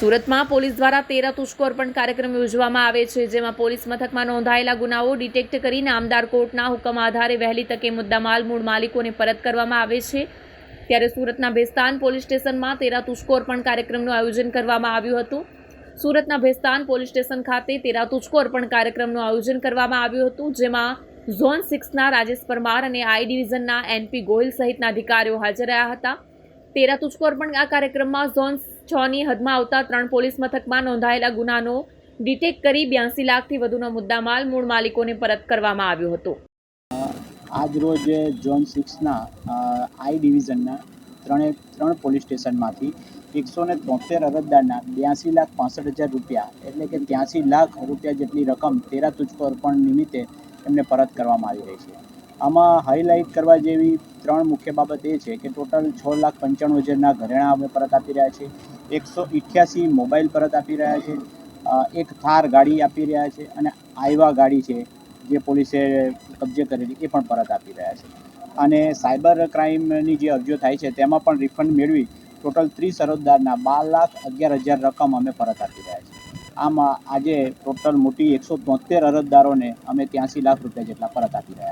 સુરતમાં પોલીસ દ્વારા તેરા તુષ્કો અર્પણ કાર્યક્રમ યોજવામાં આવે છે, જેમાં પોલીસ મથકમાં નોંધાયેલા ગુનાઓ ડિટેક્ટ કરી નામદાર કોર્ટના હુકમ આધારે વહેલી તકે મુદ્દામાલ મૂળ માલિકોને પરત કરવામાં આવે છે. ત્યારે સુરતના ભેસ્તાન પોલીસ સ્ટેશનમાં તેરા તુષ્કો અર્પણ કાર્યક્રમનું આયોજન કરવામાં આવ્યું હતું. સુરતના ભેસ્તાન પોલીસ સ્ટેશન ખાતે તેરા તુષ્કો અર્પણ કાર્યક્રમનું આયોજન કરવામાં આવ્યું હતું, જેમાં ઝોન સિક્સના રાજેશ પરમાર અને આઈ ડિવિઝનના એનપી ગોહિલ સહિતના અધિકારીઓ હાજર રહ્યા હતા. તેરા તુષ્કો અર્પણ આ કાર્યક્રમમાં ઝોન છ ની હદમાં આવતા ત્રણ પોલીસ મથકમાં નોંધાયેલા ગુનાનો ડિટેક્ટ કરી બ્યાસી લાખથી વધુનો મુદ્દામાલ મૂળ માલિકોને પરત કરવામાં આવ્યો હતો. આજ રોજ ઝોન સિક્સના આઈ ડિવિઝનના ત્રણે, ત્રણ પોલીસ સ્ટેશનમાંથી એકસો ને તોતેર અરજદારના બ્યાસી લાખ પાસઠ હજાર રૂપિયા એટલે કે ત્યાંસી લાખ રૂપિયા જેટલી રકમ તેરા તુચકો અર્પણ નિમિત્તે એમને પરત કરવામાં આવી રહી છે. આમાં હાઇલાઇટ કરવા જેવી ત્રણ મુખ્ય બાબત એ છે કે ટોટલ છ લાખ પંચાણું હજારના ઘરેણાં અમે પરત આપી રહ્યા છે. એકસો ઇઠ્યાસી મોબાઈલ પરત આપી રહ્યા છે. એક થાર ગાડી આપી રહ્યા છે અને આઈવા ગાડી છે જે પોલીસે કબજે કરેલી એ પણ પરત આપી રહ્યા છે. અને સાયબર ક્રાઇમની જે અરજીઓ થાય છે તેમાં પણ રિફંડ મેળવી ટોટલ ત્રીસ અરજદારના બાર લાખ અગિયાર હજાર રકમ અમે પરત આપી રહ્યા છીએ. આમ આજે ટોટલ મોટી એકસો તોતેર અરજદારોને અમે ત્યાંસી લાખ રૂપિયા જેટલા પરત આપી રહ્યા છીએ.